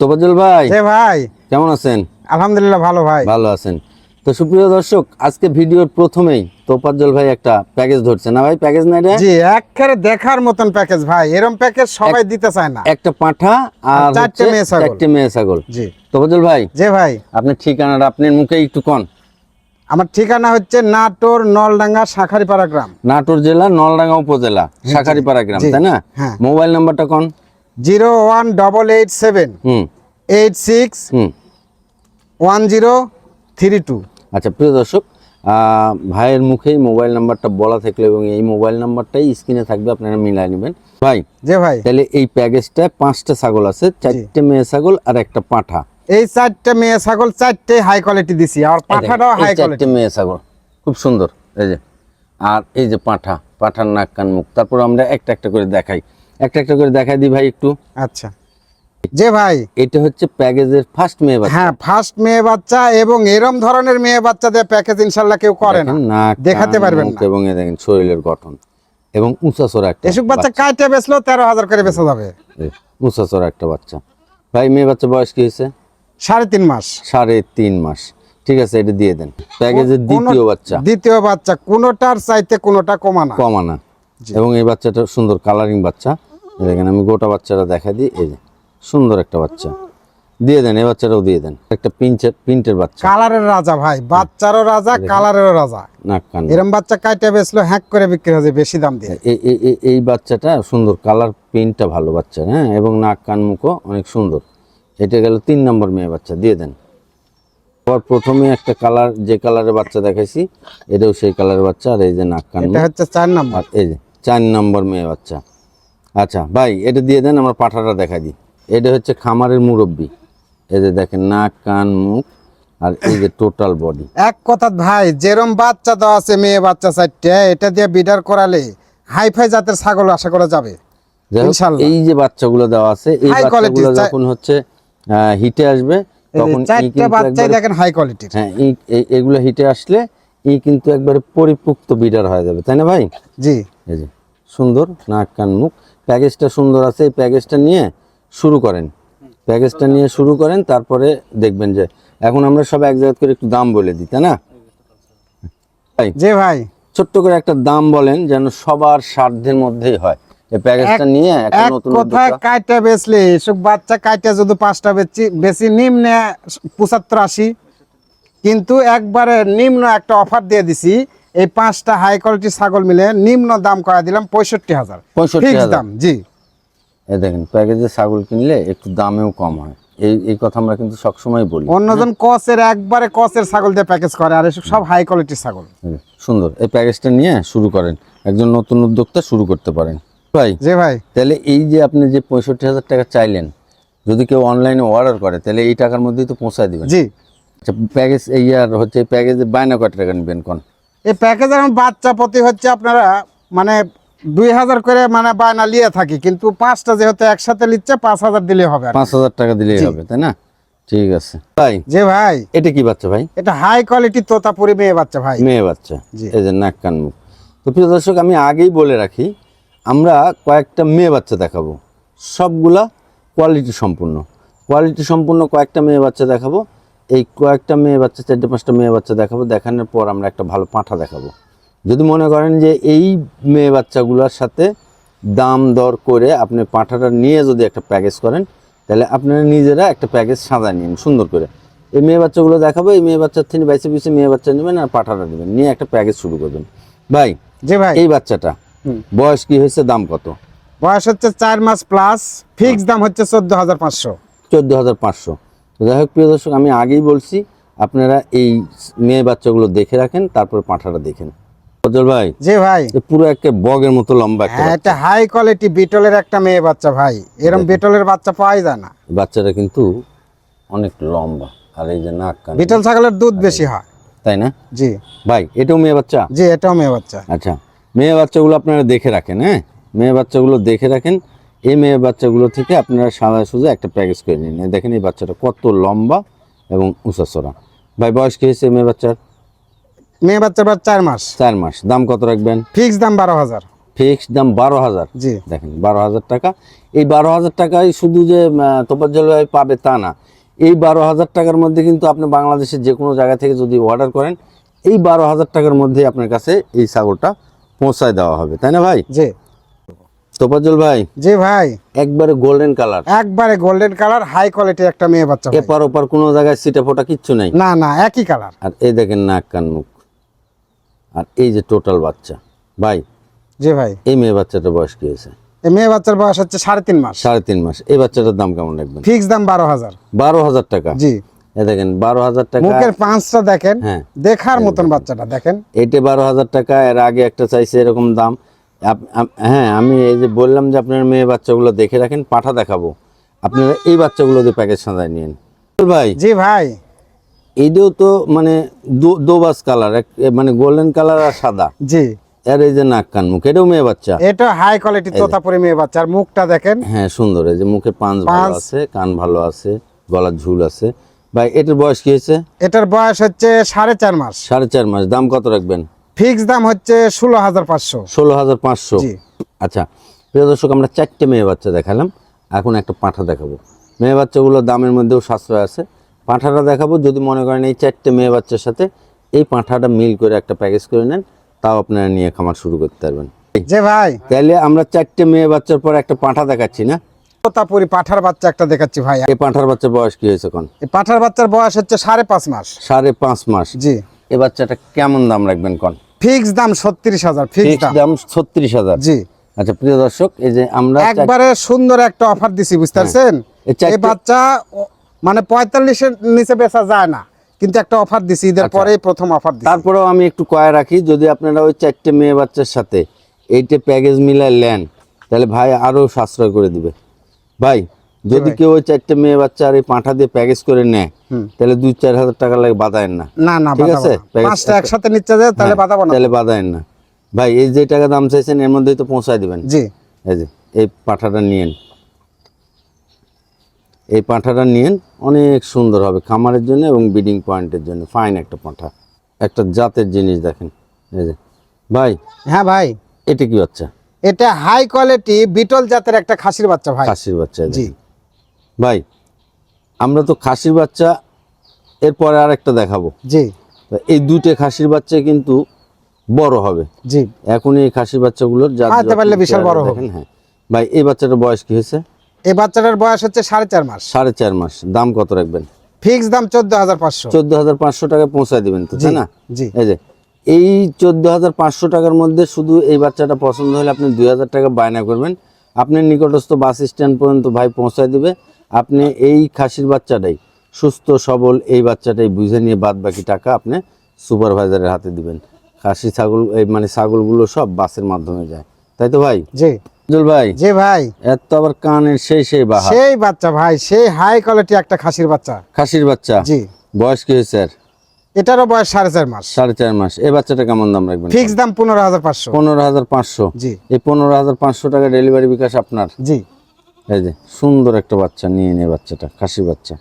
তোফাজ্জল ভাই যে ভাই। কেমন আছেন? আলহামদুলিল্লাহ ভালো ভাই। ভালো আছেন। তো সুপ্রিয় দর্শক আজকে ভিডিওর প্রথমেই ভাই একটা প্যাকেজ ধরছে। না ভাই প্যাকেজ না এটা জি একেবারে দেখার মতন প্যাকেজ ভাই। এরম প্যাকেজ সবাই দিতে চায় না। একটা পাঠা আর চারটে মেয়ে ছাগল। চারটে মেয়ে ছাগল। জি। ভাই যে ভাই। আপনার ঠিকানাটা আপনার মুখে একটু কন। আমার ঠিকানা হচ্ছে নাটোর নলডাঙ্গা শাখারিপাড়া গ্রাম। নাটোর জেলা নলডাঙ্গা উপজেলা শাখারিপাড়া গ্রাম জি। তাই না? হ্যাঁ। মোবাইল নাম্বারটা কন? Zero one double eight seven. হুম। এইট সিক্স হুম ওয়ান জিরো থ্রি টু। আচ্ছা প্রিয় দর্শক ভাইয়ের মুখেই মোবাইল নাম্বারটা বলা থাকল এবং এই মোবাইল নাম্বারটাই স্ক্রিনে থাকবে আপনারা মিলাই নেবেন। ভাই যে ভাই। তাহলে এই প্যাকেজটায় পাঁচটা ছাগল আছে চারটে মেয়ে ছাগল আর একটা পাঠা। এই চারটে মেয়ে ছাগল চারটে হাই কোয়ালিটি দিছি আর পাঠাটাও হাই কোয়ালিটি মেয়ে ছাগল খুব সুন্দর এই যে। আর এই যে পাঠা পাঠার নাক কান মুখ তারপর আমরা একটা একটা করে দেখাই। একটা একটা করে দেখাই দিই ভাই একটু। আচ্ছা। যে ভাই। এটা হচ্ছে প্যাকেজের ফার্স্ট মেয়ে বাচ্চা। হ্যাঁ ফার্স্ট মেয়ে বাচ্চা এবং এরম ধরনের মেয়ে বাচ্চাদের প্যাকেজ ইনশাল্লাহ কেউ করে না। দেখাতে পারবেন না। এবং দেখেন শরীরের গঠন। এবং উঁচা চোরা একটা এসব বাচ্চা কাইটে বেচলো তেরো হাজার করে বেচা যাবে। উঁচা চোরা একটা বাচ্চা। ভাই মেয়ে বাচ্চা বয়স কি হয়েছে? সাড়ে তিন মাস। সাড়ে তিন মাস। ঠিক আছে এটা দিয়ে দেন। প্যাকেজের দ্বিতীয় বাচ্চা। দ্বিতীয় বাচ্চা কোনোটার চাইতে কোনোটা কমানা। কমানা। এবং এই বাচ্চাটা সুন্দর কালারিং বাচ্চা। দেখেন আমি গোটা বাচ্চাটা দেখা দিই এই যে সুন্দর একটা বাচ্চা। দিয়ে দেন এই বাচ্চাটাও দিয়ে দেন। একটা পিঞ্চের পিন্টের বাচ্চা। কালারের রাজা ভাই বাচ্চারও রাজা কালারেরও রাজা। নাক কান। এরম বাচ্চা কাইটে বেচলো হ্যাক করে বিক্রি হচ্ছে বেশি দাম দিয়ে। এই- এই- বাচ্চাটা সুন্দর কালার প্রিন্টটা ভালো বাচ্চা হ্যাঁ? এবং নাক কান মুখও অনেক সুন্দর। এটা গেল তিন নম্বর মেয়ে বাচ্চা দিয়ে দেন। আবার প্রথমে একটা কালার যে কালারের বাচ্চা দেখাইছি এটাও সেই কালারের বাচ্চা আর এই যে নাক কান এটা হচ্ছে চার নাম্বার। এই যে চার নম্বর মেয়ে বাচ্চা। আচ্ছা ভাই এটা দিয়ে দেন আমরা পাঠাটা দেখা দিই। এটা হচ্ছে খামারের মুরব্বি। এই যে দেখেন নাক কান মুখ আর এই যে টোটাল বডি এক কথা ভাই যেরম বাচ্চা দেওয়া আছে মেয়ে বাচ্চা চারটে এটা দিয়ে বিডার করালে হাইফাই জাতের ছাগল আশা করা যাবে। এই যে বাচ্চাগুলো দেওয়া আছে এই বাচ্চাগুলো যখন হচ্ছে হিটে আসবে তখন চারটে বাচ্চাই দেখেন হাই কোয়ালিটির হ্যাঁ এগুলো হিটে আসলে ই কিন্তু একবারে পরিপুক্ত বিডার হয়ে যাবে তাই না ভাই? জি। যে। সুন্দর নাক কান মুখ। প্যাকেজটা সুন্দর আছে এই প্যাকেজটা নিয়ে শুরু করেন। প্যাকেজটা নিয়ে শুরু করেন তারপরে দেখবেন যে এখন আমরা সব এক জায়গা করে একটু দাম বলে দিই তাই না? যে ভাই। ছোট্ট করে একটা দাম বলেন যেন সবার সাধ্যের মধ্যেই হয়। এই প্যাকেজটা নিয়ে একটা এক নতুন কথায় কাইটা বেচলে এসব বাচ্চা কাইটা যদি পাঁচটা বেচি বেশি নিম্নে পঁচাত্তর আশি কিন্তু একবারে নিম্ন একটা অফার দিয়ে দিছি। এই পাঁচটা হাই কোয়ালিটি ছাগল মিলে নিম্ন দাম করা দিলাম পঁয়ষট্টি হাজার। 65,000 ফিক্স দাম জি। এই দেখেন প্যাকেজে ছাগল কিনলে একটু দামেও কম হয়। এই এই কথা আমরা কিন্তু সবসময় বলি। অন্যজন কসের একবারে কসের ছাগল দিয়ে প্যাকেজ করে আর এসব সব হাই কোয়ালিটির ছাগল। সুন্দর। এই প্যাকেজটা নিয়ে শুরু করেন। একজন নতুন উদ্যোক্তা শুরু করতে পারেন। ভাই যে ভাই। তাহলে এই যে আপনি যে পঁয়ষট্টি হাজার টাকা চাইলেন যদি কেউ অনলাইনে অর্ডার করে তাহলে এই টাকার মধ্যেই তো পৌঁছায় দিবেন। জি। আচ্ছা প্যাকেজ এই আর হচ্ছে প্যাকেজে বায়না কত টাকা নেবেন কোন? এই প্যাকেজ এখন বাচ্চা প্রতি হচ্ছে আপনারা মানে দুই হাজার করে মানে বায়না লিয়ে থাকি কিন্তু পাঁচটা যেহেতু একসাথে নিচ্ছে পাঁচ হাজার দিলে হবে পাঁচ হাজার টাকা দিলেই হবে তাই না? ঠিক আছে। ভাই যে ভাই। এটা কি বাচ্চা ভাই? এটা হাই কোয়ালিটি তোতাপুরি মেয়ে বাচ্চা ভাই। মেয়ে বাচ্চা। এই যে নাক কান মুখ। তো প্রিয় দর্শক আমি আগেই বলে রাখি আমরা কয়েকটা মেয়ে বাচ্চা দেখাবো। সবগুলা কোয়ালিটি সম্পূর্ণ। কোয়ালিটি সম্পূর্ণ কয়েকটা মেয়ে বাচ্চা দেখাবো। এই কয়েকটা মেয়ে বাচ্চা চারটে পাঁচটা মেয়ে বাচ্চা দেখাবো। দেখানোর পর আমরা একটা ভালো পাঁঠা দেখাবো। যদি মনে করেন যে এই মেয়ে বাচ্চাগুলোর সাথে দাম দর করে আপনি পাঁঠাটা নিয়ে যদি একটা প্যাকেজ করেন তাহলে আপনারা নিজেরা একটা প্যাকেজ সাজা নিন সুন্দর করে। এই মেয়ে বাচ্চাগুলো দেখাবো এই মেয়ে বাচ্চার থেকে বাইসে পিছিয়ে মেয়ে বাচ্চা নেবেন আর পাঠাটা নেবেন। নিয়ে একটা প্যাকেজ শুরু করবেন। ভাই যে ভাই। এই বাচ্চাটা। বয়স কি হয়েছে দাম কত? বয়স হচ্ছে চার মাস প্লাস ফিক্স দাম হচ্ছে চোদ্দ হাজার পাঁচশো। চোদ্দ হাজার পাঁচশো। যাই হোক প্রিয় দর্শক আমি আগেই বলছি আপনারা এই মেয়ে বাচ্চাগুলো দেখে রাখেন তারপর পাঁঠাটা দেখেন ফজল ভাই যে ভাই। পুরো একটা বগের মতো লম্বা হ্যাঁ এটা হাই কোয়ালিটি বিটলের একটা মেয়ে বাচ্চা ভাই। বিটলের বাচ্চা পাওয়াই যায় না। বাচ্চাটা কিন্তু অনেক লম্বা আর এই যে নাক কান। বিটল ছাগলের দুধ বেশি হয়। তাই না? জি। ভাই এটাও মেয়ে বাচ্চা? জি এটাও মেয়ে বাচ্চা। আচ্ছা মেয়ে বাচ্চাগুলো আপনারা দেখে রাখেন হ্যাঁ? মেয়ে বাচ্চাগুলো দেখে রাখেন এই মেয়ে বাচ্চাগুলো থেকে আপনারা সাদা সোজা একটা প্যাকেজ করে নিন। দেখেন এই বাচ্চাটা কত লম্বা এবং উঁচা চড়া ভাই বয়স কি হয়েছে মেয়ে বাচ্চার? মেয়ে বাচ্চার বার চার মাস। চার মাস। দাম কত রাখবেন? ফিক্স দাম বারো হাজার। ফিক্সড দাম বারো হাজার? জি। দেখেন বারো হাজার টাকা। এই বারো হাজার টাকায় শুধু যে তোপাজ্জল ভাই পাবে তা না। এই বারো হাজার টাকার মধ্যে কিন্তু আপনি বাংলাদেশের যে কোনো জায়গা থেকে যদি অর্ডার করেন এই বারো হাজার টাকার মধ্যে আপনার কাছে এই ছাগলটা পৌঁছায় দেওয়া হবে। তাই না ভাই? জি। তোপাজ্জল ভাই জি ভাই। একবারে গোল্ডেন কালার একবারে গোল্ডেন কালার হাই কোয়ালিটি একটা মেয়ে বাচ্চা। এপার ওপার কোনো জায়গায় সিটে ফোটা কিচ্ছু নেই? না না একই কালার আর এই দেখেন নাক কান মুখ। আর এই যে টোটাল বাচ্চা। ভাই জি ভাই। এই মেয়ে বাচ্চাটার বয়স কি হয়েছে? এই মেয়ে বাচ্চার বয়স হচ্ছে সাড়ে তিন মাস। সাড়ে তিন মাস। এই বাচ্চাটার দাম কেমন রাখবেন? ফিক্স দাম বারো হাজার। বারো হাজার টাকা। জি। এ দেখেন বারো হাজার টাকা। মুখের পাঁচটা দেখেন হ্যাঁ। দেখার মতন বাচ্চাটা দেখেন। এইটা বারো হাজার টাকা এর আগে একটা চাইছে এরকম দাম। হ্যাঁ আমি এই যে বললাম যে আপনার মেয়ে বাচ্চাগুলো দেখে রাখেন পাঠা দেখাবো। আপনারা এই বাচ্চাগুলো দিয়ে প্যাকেজ সাজায় নিন ভাই। জি ভাই। এইটাও তো মানে দোবাস কালার মানে গোল্ডেন কালার আর সাদা। জি। আর এই যে নাক কান মুখ এটাও মেয়ে বাচ্চা। এটা হাই কোয়ালিটি তোতাপুরি মেয়ে বাচ্চার মুখটা দেখেন। হ্যাঁ সুন্দর এই যে মুখে পাঁচ ভালো আছে কান ভালো আছে গলার ঝুল আছে। ভাই এটার বয়স কি হয়েছে? এটার বয়স হচ্ছে সাড়ে চার মাস। সাড়ে চার মাস দাম কত রাখবেন? ফিক্স দাম হচ্ছে ষোলো হাজার পাঁচশো। ষোলো হাজার পাঁচশো। আচ্ছা প্রিয় দর্শক আমরা চারটে মেয়ে বাচ্চা দেখালাম। এখন একটা পাঁঠা দেখাবো। মেয়ে বাচ্চাগুলো দামের মধ্যেও সাশ্রয় আছে। পাঁঠাটা দেখাবো। যদি মনে করেন এই চারটে মেয়ে বাচ্চার সাথে এই পাঁঠাটা মিল করে একটা প্যাকেজ করে নেন তাও আপনারা নিয়ে খামার শুরু করতে পারবেন। যে ভাই। তাহলে আমরা চারটে মেয়ে বাচ্চার পর একটা পাঁঠা দেখাচ্ছি না? তোতাপুরি পাঠার বাচ্চা একটা দেখাচ্ছি ভাই। এই পাঁঠার বাচ্চার বয়স কি হয়েছে এখন? এই পাঠার বাচ্চার বয়স হচ্ছে সাড়ে পাঁচ মাস। সাড়ে পাঁচ মাস। জি। এই বাচ্চাটা কেমন দাম রাখবেন কন? ফিক্স দাম ছত্রিশ হাজার ফিক্স দাম। ছত্রিশ হাজার। জি। আচ্ছা প্রিয় দর্শক এই যে আমরা একবারে সুন্দর একটা অফার দিছি বুঝতে পারছেন এই চারটে- বাচ্চা মানে পঁয়তাল্লিশের নিচে বেচা যায় না কিন্তু একটা অফার দিছি ঈদের আচ্ছা। পরেই প্রথম অফার দিছি। তারপরেও আমি একটু কয়ে রাখি যদি আপনারা ওই চারটে মেয়ে বাচ্চার সাথে এইটা প্যাকেজ মিলায় নেন তাহলে ভাই আরও সাশ্রয় করে দিবে। ভাই যদি কেউ চারটে মেয়ে বাচ্চা আর এই পাঁঠা দিয়ে প্যাকেজ করে নেয় তাহলে দুই চার হাজার টাকা লাগে বাধায়েন না। না না ঠিক আছে, পাঁচটা একসাথে নিচ্ছে যে তাহলে হ্যাঁ, বাঁধাবো না। তাহলে বাধায়েন না। ভাই এই যে টাকা দাম চাইছেন এর মধ্যেই তো পৌঁছায় দিবেন। জি। এই যে এই পাঁঠাটা নিয়েন। এই পাঁঠাটা নিয়েন অনেক সুন্দর হবে খামারের জন্য এবং বিডিং পয়েন্টের জন্য। ফাইন একটা পাঁঠা। একটা জাতের জিনিস দেখেন। এই যে ভাই হ্যাঁ ভাই। এটা কি বাচ্চা? এটা হাই কোয়ালিটি বিটল জাতের একটা খাসির বাচ্চা ভাই। খাসির বাচ্চা জি। ভাই আমরা তো খাসির বাচ্চা এরপরে আর একটা দেখাবো। জি। এই দুইটা খাসির বাচ্চা কিন্তু বড় হবে। জি। এখন এই খাসির বাচ্চাগুলোর জাত পারলে বিশাল বড় হবে। হ্যাঁ। ভাই এই বাচ্চাটার বয়স কি হয়েছে? এই বাচ্চাটার বয়স হচ্ছে সাড়ে চার মাস। সাড়ে চার মাস। দাম কত রাখবেন? ফিক্স দাম চোদ্দ হাজার পাঁচশো। চোদ্দ হাজার পাঁচশো টাকায় পৌঁছায় দিবেন তো তাই না? জি। এই যে এই চোদ্দ হাজার পাঁচশো টাকার মধ্যে শুধু এই বাচ্চাটা পছন্দ হলে আপনি দুই হাজার টাকা বায়না করবেন। আপনার নিকটস্থ বাস স্ট্যান্ড পর্যন্ত ভাই পৌঁছায় দিবে। আপনি এই খাসির বাচ্চাটাই সুস্থ সবল এই বাচ্চাটাই বুঝে নিয়ে বাদ বাকি টাকা আপনি সুপারভাইজারের হাতে দিবেন। খাসি ছাগল এই মানে ছাগলগুলো সব বাসের মাধ্যমে যায়। তাই তো ভাই? জি। জল ভাই? জি ভাই। এত আবার কানের সেই সেই বাহা সেই বাচ্চা ভাই সেই হাই কোয়ালিটি একটা খাসির বাচ্চা। খাসির বাচ্চা? জি। বয়স কি হয়েছে স্যার এটারও বয়স সাড়ে চার মাস। সাড়ে চার মাস। এই বাচ্চাটা কেমন দাম রাখবেন ফিক্স দাম পনেরো হাজার পাঁচশো। পনেরো হাজার পাঁচশো। জি। এই পনেরো হাজার পাঁচশো টাকা ডেলিভারি বিকাশ আপনার? জি। এই যে সুন্দর একটা বাচ্চা নিয়ে নে বাচ্চাটা খাসি বাচ্চা।